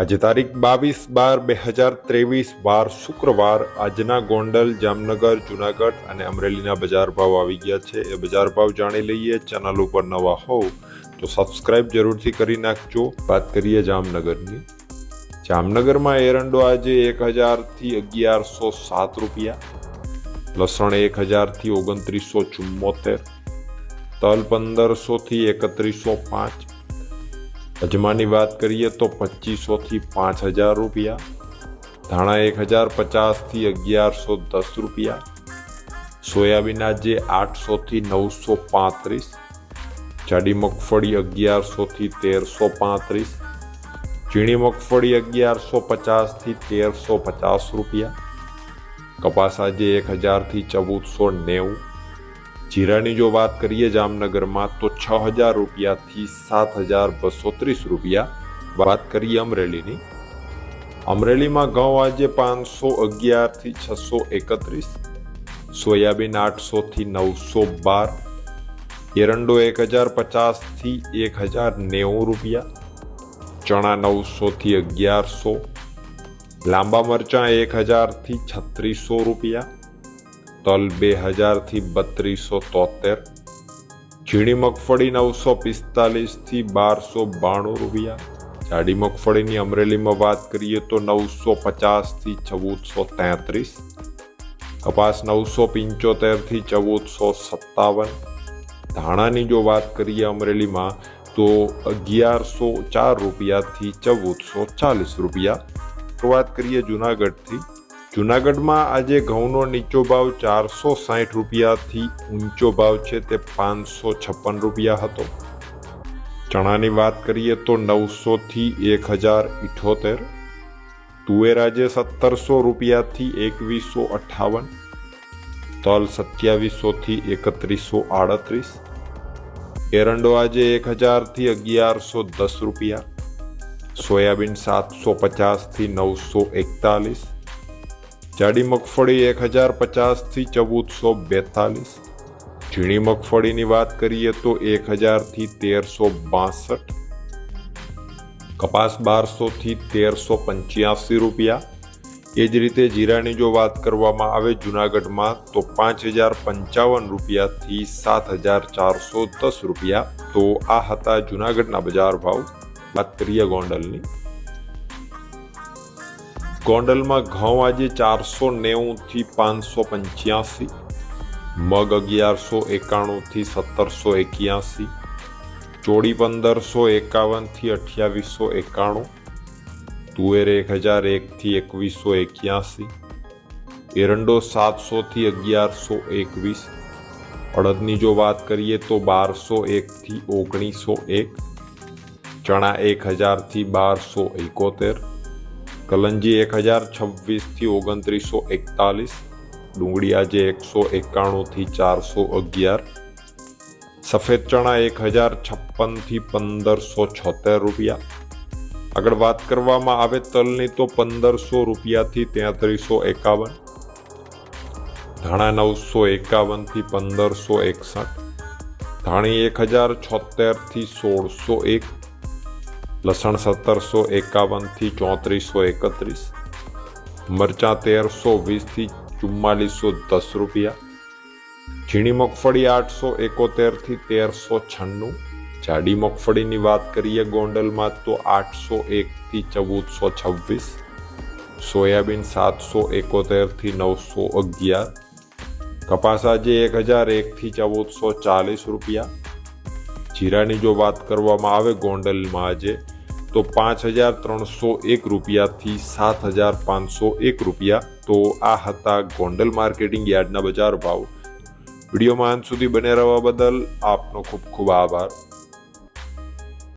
આજે તારીખ બાવીસ બાર બે હજાર ત્રેવીસ, વાર શુક્રવાર આજના ગોંડલ, જામનગર, જુનાગઢ અને અમરેલીના બજાર ભાવ આવી ગયા છે. એ બજાર ભાવ જાણી લઈએ, ચેનલ ઉપર નવા હોવ તો સબસ્ક્રાઇબ જરૂરથી કરી નાખજો. વાત કરીએ જામનગરની. જામનગરમાં એરંડો આજે એક હજારથી અગિયારસો સાત રૂપિયા, લસણ એક હજારથી ઓગણત્રીસો ચુમ્મોતેર તલ પંદરસોથી એકત્રીસો પાંચ અજમાની વાત કરીએ તો પચીસોથી પાંચ હજાર રૂપિયા, ધાણા એક હજાર પચાસથી અગિયારસો દસ રૂપિયા સોયાબીના જે આઠસોથી નવસો પાંત્રીસ, જાડી મગફળી અગિયારસોથી તેરસો પાંત્રીસ, ઝીણી મગફળી અગિયારસો પચાસથી તેરસો પચાસ રૂપિયા કપાસ આજે એક હજારથી ચૌદસો નેવું જીરાની જો વાત કરીએ જામનગરમાં, તો છ હજાર રૂપિયાથી સાત હજાર બસો ત્રીસ રૂપિયા. વાત કરીએ અમરેલીની. અમરેલીમાં ઘઉં આજે પાંચસો અગિયારથી છસો એકત્રીસ, સોયાબીન આઠસોથી નવસો બાર, એરંડો એક હજાર પચાસથી એક હજાર નેવું રૂપિયા, ચણા નવસોથી અગિયારસો, લાંબા મરચાં એક હજારથી છત્રીસો રૂપિયા તલ બે હજારથી બત્રીસો તોતેર. ઝીણી મગફળી નવસો પિસ્તાલીસથી બારસો બાણું રૂપિયા. જાડી મગફળીની અમરેલીમાં વાત કરીએ તો નવસો પચાસથી ચૌદસો તેત્રીસ. કપાસ નવસો પંચોતેરથી ચૌદસો સત્તાવન. ધાણાની જો વાત કરીએ અમરેલીમાં, તો અગિયારસો ચાર રૂપિયાથી ચૌદસો ચાલીસ રૂપિયા. વાત કરીએ જુનાગઢથી જુનાગઢમાં આજે ઘઉંનો નીચો ભાવ ચારસો સાહીઠ રૂપિયાથી ઊંચો ભાવ છે તે પાંચસો છપ્પન રૂપિયા હતો. ચણાની વાત કરીએ તો નવસોથી એક હજાર ઇઠોતેર, તુવેર આજે સત્તરસો રૂપિયાથી એકવીસો અઠ્ઠાવન તલ સત્યાવીસોથી એકત્રીસો આડત્રીસ, એરંડો આજે એક હજારથી અગિયારસો દસ રૂપિયા, સોયાબીન સાતસો પચાસથી નવસો એકતાલીસ જાડી મગફળી એક હજાર પચાસથી ચૌદસો બેતાલીસ. ઝીણી મગફળીની વાત કરીએ તો એક હજારથી તેરસો બાસઠ. કપાસ બારસોથી તેરસો પંચ્યાસી રૂપિયા. એ જ રીતે જીરાની જો વાત કરવામાં આવે જુનાગઢમાં તો પાંચ હજાર પંચાવન રૂપિયાથી સાત હજાર ચારસો દસ રૂપિયા. તો આ હતા જુનાગઢના બજાર ભાવ. વાત કરીએ ગોંડલની. ગોંડલમાં ઘઉં આજે ચારસો નેવુંથી પાંચસો પંચ્યાસી, મગ અગિયારસો એકાણુંથી સત્તરસો એક્યાસી ચોડી પંદરસો એકાવનથી અઠ્યાવીસો એકાણું, તુવેર એક હજાર એકથી એકવીસો એક્યાસી, એરંડો સાતસોથી અગિયારસો એકવીસ, અડદની જો વાત કરીએ તો બારસો એકથી ઓગણીસો એક, ચણા એક હજારથી બારસો એકોતેર કલંજી એક હજાર છવ્વીસથી ઓગણત્રીસો એકતાલીસ ડુંગળી આજે એકસો એકાણુંથી ચારસો અગિયાર, સફેદ ચણા એક હજાર છપ્પનથી પંદરસો છોતેર રૂપિયા. આગળ વાત કરવામાં આવે તલની તો પંદરસો રૂપિયાથી તેત્રીસો એકાવન, ધાણા નવસો એકાવનથી પંદરસો એકસઠ, ધાણી એક હજાર છોતેરથી સોળસો એક લસણ સત્તરસો એકાવનથી ચોત્રીસો એકત્રીસ, મરચાં તેરસો વીસથી ચુમ્માલીસો દસ રૂપિયા, ઝીણી મગફળી આઠસો એકોતેરથી તેરસો છન્નું, જાડી મગફળીની વાત કરીએ ગોંડલમાં તો આઠસો એકથી ચૌદસો છવ્વીસ, સોયાબીન સાતસો એકોતેરથી નવસો અગિયાર, કપાસ આજે એક હજાર એકથી ચૌદસો ચાલીસ રૂપિયા. જીરાની જો વાત કરવામાં આવે ગોંડલમાં આજે તો પાંચ હજાર ત્રણસો એક રૂપિયાથી સાત હજાર પાંચસો એક રૂપિયા. તો આ હતા ગોંડલ માર્કેટિંગ યાર્ડના બજાર ભાવ. વિડીયોમાં અંત સુધી બને રહેવા બદલ આપનો ખૂબ ખૂબ આભાર.